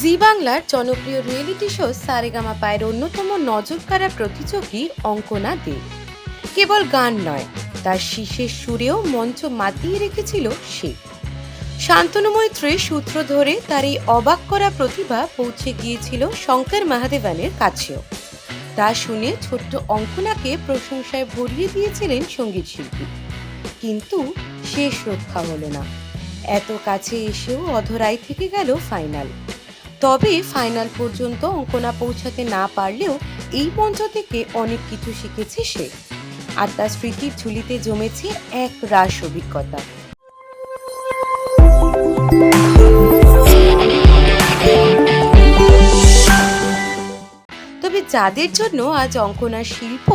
জি বাংলার জনপ্রিয় reality show Saregama পায়ের অন্যতম নজরকাড়া প্রতিযোগী অঙ্কনা দে। কেবল গান নয়, তার শীষের সুরেও মঞ্চ মাতিয়ে রেখেছিল সে। শান্তনু মৈত্রের সূত্র ধরে তার এই অবাক করা প্রতিভা পৌঁছে গিয়েছিল শঙ্কর মহাদেবানের কাছেও। তা শুনে ছোট্ট অঙ্কনাকে প্রশংসায় ভরিয়ে দিয়েছিলেন সংগীত শিল্পী। কিন্তু শেষ রক্ষা হলো না। এত কাছে এসেও অধরাই থেকে গেল ফাইনাল তবে ফাইনাল পর্যন্ত অঙ্কনা পৌঁছাতে না পারলেও এই মঞ্চ থেকে অনেক কিছু শিখেছে সে। আর তার স্মৃতির ঝুলিতে জমেছে এক রাস অভিজ্ঞতা। তবে যাদের জন্য আজ অঙ্কনার শিল্প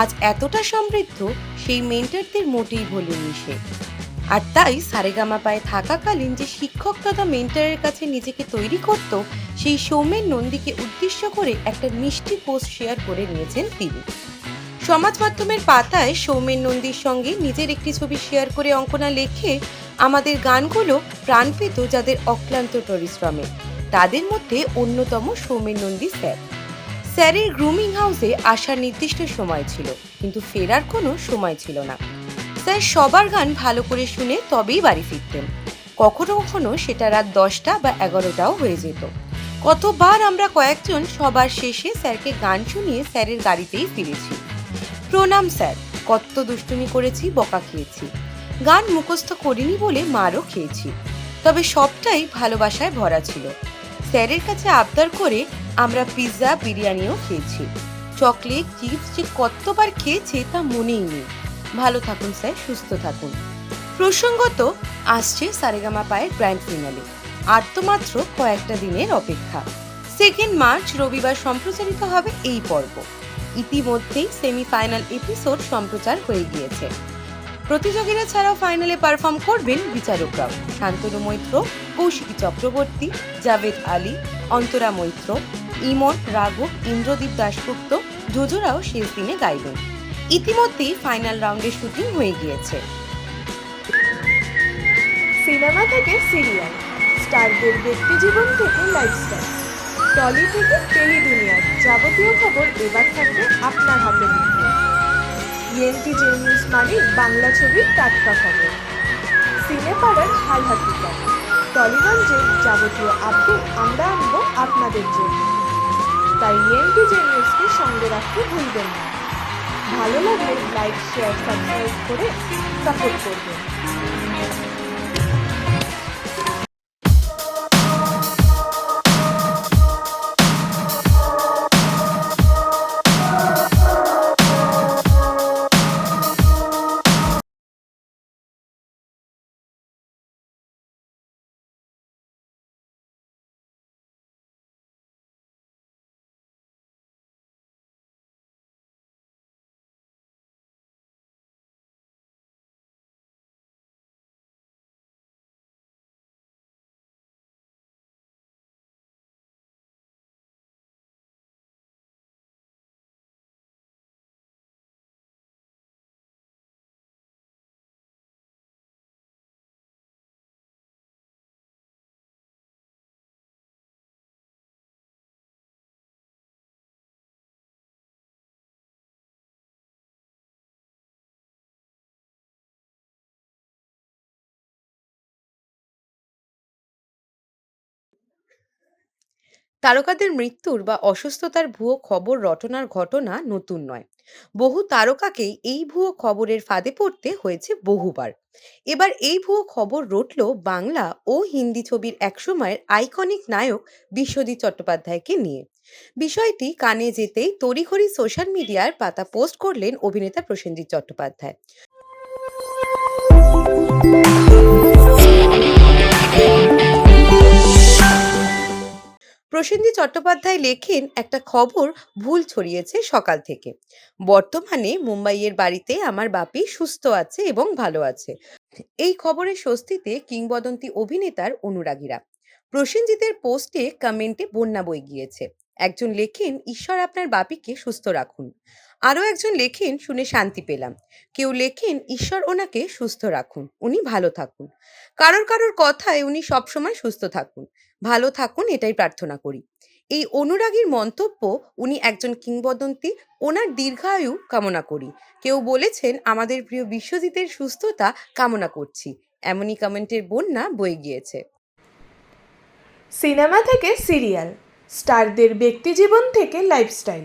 আজ এতটা সমৃদ্ধ, সেই মেন্টারদের মোটেই ভোলেনি সে। আর তাই সারেগামা পায়ে থাকাকালীন যে শিক্ষক তথা মেন্টারের কাছে নিজেকে তৈরি করত, সেই সৌমেন নন্দীকে উদ্দেশ্য করে একটা মিষ্টি পোস্ট শেয়ার করে নিয়েছেন তিনি। সমাজ মাধ্যমের পাতায় সৌমেন নন্দীর সঙ্গে নিজের একটি ছবি শেয়ার করে অঙ্কনা লেখে আমাদের গানগুলো প্রাণ পেত যাদের অক্লান্ত পরিশ্রমে। তাদের মধ্যে অন্যতম সৌমেন নন্দী স্যার। স্যারের গ্রুমিং হাউসে আসার নির্দিষ্ট সময় ছিল, কিন্তু ফেরার কোনো সময় ছিল না। স্যার সবার গান ভালো করে শুনে তবেই বাড়ি ফিরতেন। কখনো কখনো সেটা রাত দশটা বা এগারোটাও হয়ে যেত। কতবার আমরা কয়েকজন সবার শেষে স্যারকে গান শুনিয়ে স্যারের গাড়িতেই ফিরেছি। প্রণাম স্যার কত দুষ্টুমি করেছি, বকা খেয়েছি। গান মুখস্থ করিনি বলে মারও খেয়েছি। তবে সবটাই ভালোবাসায় ভরা ছিল। স্যারের কাছে আবদার করে আমরা পিৎজা, বিরিয়ানিও খেয়েছি। চকলেট, চিপস যে কতবার খেয়েছি তা মনেই নেই। ভালো থাকুন, স্যার। সুস্থ থাকুন। প্রসঙ্গত, আসছে সারেগামা পায়ের গ্র্যান্ড ফিনালে। আর তো মাত্র কয়েকটা দিনের অপেক্ষা। সেকেন্ড মার্চ রবিবার সম্প্রচারিত হবে এই পর্ব। ইতিমধ্যেই সেমিফাইনাল এপিসোড সম্প্রচার হয়ে গিয়েছে। প্রতিযোগীরা ছাড়াও ফাইনালে পারফর্ম করবেন বিচারকরাও। শান্তনু মৈত্র, কৌশিকী চক্রবর্তী, জাভেদ আলী, অন্তরা মৈত্র, ইমন রাঘব, ইন্দ্রদীপ দাশগুপ্ত জোজোরাও শেষ দিনে গাইবেন। ইতিমধ্যেই ফাইনাল রাউন্ডের শুটিং হয়ে গিয়েছে। সিনেমা থেকে সিরিয়াল, স্টারদের ব্যক্তিজীবন থেকে লাইফস্টাইল টলি থেকে টেলি দুনিয়ার যাবতীয় খবর এবার থাকবে আপনার হাতে ইএনটি জে নিউজ মানে বাংলা ছবির টাটকা খবর। সিনেপাড়ার হাল হাকিকা টলিগঞ্জের যাবতীয় আপডেট আমরা আনব আপনাদের জন্য। তাই ইএনটি জে নিউজকে সঙ্গে রাখতে ভুলবেন না। ভালো লাগলে লাইক শেয়ার সাবস্ক্রাইব করে সাপোর্ট করবেন। তারকাদের মৃত্যুর বা অসুস্থতার ভুয়ো খবর রটনার ঘটনা নতুন নয়। বহু তারকাকেই এই ভুয়ো খবরের ফাঁদে পড়তে হয়েছে বহুবার। এবার এই ভুয়ো খবর রটল বাংলা ও হিন্দি ছবির একসময়ের আইকনিক নায়ক বিশ্বজিৎ চট্টোপাধ্যায়কে নিয়ে। বিষয়টি কানে যেতেই তড়িঘড়ি সোশ্যাল মিডিয়ার পাতা পোস্ট করলেন অভিনেতা প্রসেনজিৎ চট্টোপাধ্যায়। প্রসেনজিৎ চট্টোপাধ্যায় লেখেন একটা খবর ভুল ছড়িয়েছে সকাল থেকে। বর্তমানে মুম্বাইয়ের বাড়িতে আমার বাপি সুস্থ আছে এবং ভালো আছে। এই খবরের স্বস্তিতে কিংবদন্তি অভিনেতার অনুরাগীরা। প্রসেনজিতের পোস্টে কমেন্টে বন্যা বই গিয়েছে। একজন লেখেন, ঈশ্বর আপনার বাপিকে সুস্থ রাখুন। আরও একজন লেখেন শুনে শান্তি পেলাম। কেউ লেখেন, ঈশ্বর ওনাকে সুস্থ রাখুন, উনি ভালো থাকুন। কারোর কারোর কথায় উনি সবসময় সুস্থ থাকুন। ভালো থাকুন, এটাই প্রার্থনা করি। এই অনুরাগীর মন্তব্য উনি একজন কিংবদন্তি, ওনার দীর্ঘায়ু কামনা করি। কেউ বলেছেন, আমাদের প্রিয় বিশ্বজিতের সুস্থতা কামনা করছি। এমনই কমেন্টের বন্যা বয়ে গিয়েছে। সিনেমা থেকে সিরিয়াল, স্টারদের ব্যক্তিজীবন থেকে লাইফস্টাইল।